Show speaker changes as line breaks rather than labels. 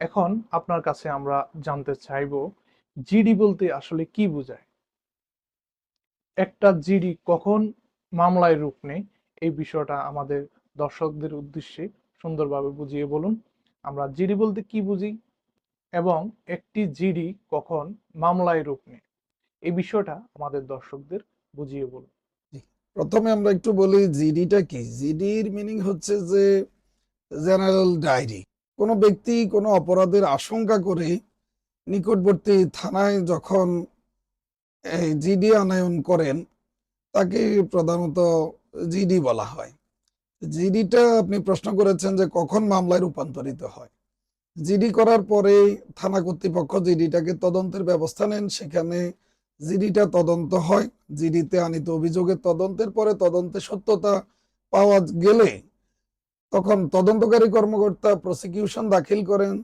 এখন আপনার কাছে আমরা জানতে চাইব, জিডি বলতে আসলে কি বোঝায়? একটা জিডি কখন মামলায় রূপ নেয়, এই বিষয়টা আমাদের দর্শকদের উদ্দেশ্যে সুন্দরভাবে বুঝিয়ে বলুন। আমরা জিডি বলতে কি বুঝি? এবং একটি জিডি কখন মামলায় রূপ নেয়, এই বিষয়টা আমাদের দর্শকদের বুঝিয়ে বলুন।
প্রথমে আমরা একটু বলি জিডিটা কি? জিডির মিনিং হচ্ছে যে জেনারেল ডায়েরি কোনো ব্যক্তি কোনো অপরাধের আশঙ্কা করে নিকটবর্তী থানায় যখন জিডি আনয়ন করেন, তাকে প্রধানত জিডি বলা হয়। জিডিটা আপনি প্রশ্ন করেছেন যে কখন মামলায় রূপান্তরিত হয়। জিডি করার পরে থানা কর্তৃপক্ষ জিডিটাকে তদন্তের ব্যবস্থা নেন, সেখানে জিডিটা তদন্ত হয়। জিডিতে আনিত অভিযোগের তদন্তের পরে তদন্তে সত্যতা পাওয়া গেলে তখন তদন্তকারী কর্মকর্তা প্রসিকিউশন দাখিল করেন।